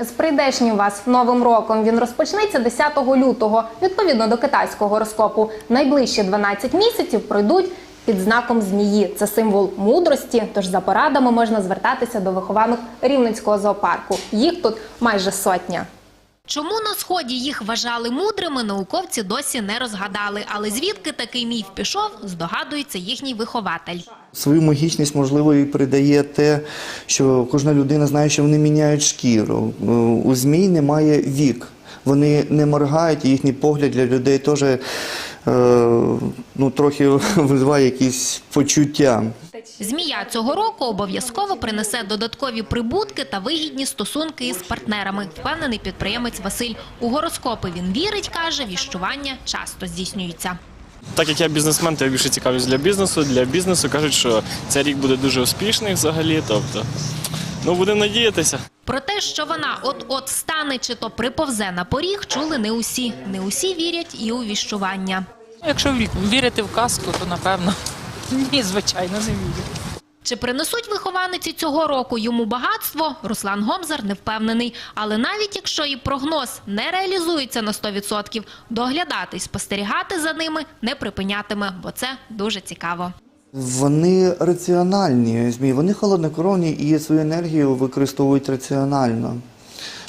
З прийдешнім вас новим роком він розпочнеться 10 лютого. Відповідно до китайського гороскопу, найближчі 12 місяців пройдуть під знаком змії. Це символ мудрості. Тож за порадами можна звертатися до вихованок Рівненського зоопарку. Їх тут майже сотня. Чому на сході їх вважали мудрими, науковці досі не розгадали. Але звідки такий міф пішов, здогадується їхній вихователь. Свою магічність, можливо, і передає те, що кожна людина знає, що вони міняють шкіру. У змій немає вік. Вони не моргають, і їхній погляд для людей теж е, ну, трохи визиває якісь почуття. Змія цього року обов'язково принесе додаткові прибутки та вигідні стосунки із партнерами. Впевнений підприємець Василь. У гороскопи він вірить, каже, віщування часто здійснюється. Так як я бізнесмен, то я більше цікавлюсь для бізнесу. Для бізнесу кажуть, що цей рік буде дуже успішний взагалі. Тобто, ну будемо надіятися. Про те, що вона от-от стане чи то приповзе на поріг, чули не усі. Не усі вірять і у віщування. Якщо ві- вірити в казку, то напевно ні, звичайно, не вірю. Чи принесуть вихованиці цього року йому багатство, Руслан Гомзар не впевнений. Але навіть якщо і прогноз не реалізується на 100%, доглядати й спостерігати за ними не припинятиме, бо це дуже цікаво. Вони раціональні змії, вони холоднокровні і свою енергію використовують раціонально.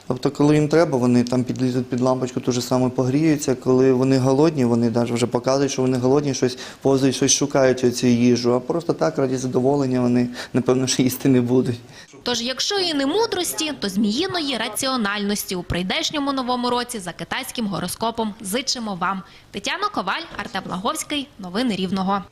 Тобто, коли їм треба, вони там підлізуть під лампочку, ту ж саме погріються. Коли вони голодні, вони навіть вже показують, що вони голодні, щось повзають, щось шукають оцю їжу. А просто так, раді задоволення, вони напевно що їсти не будуть. Тож, якщо і не мудрості, то зміїної раціональності у прийдешньому новому році за китайським гороскопом зичимо вам. Тетяна Коваль, Артем Лаговський. Новини Рівного.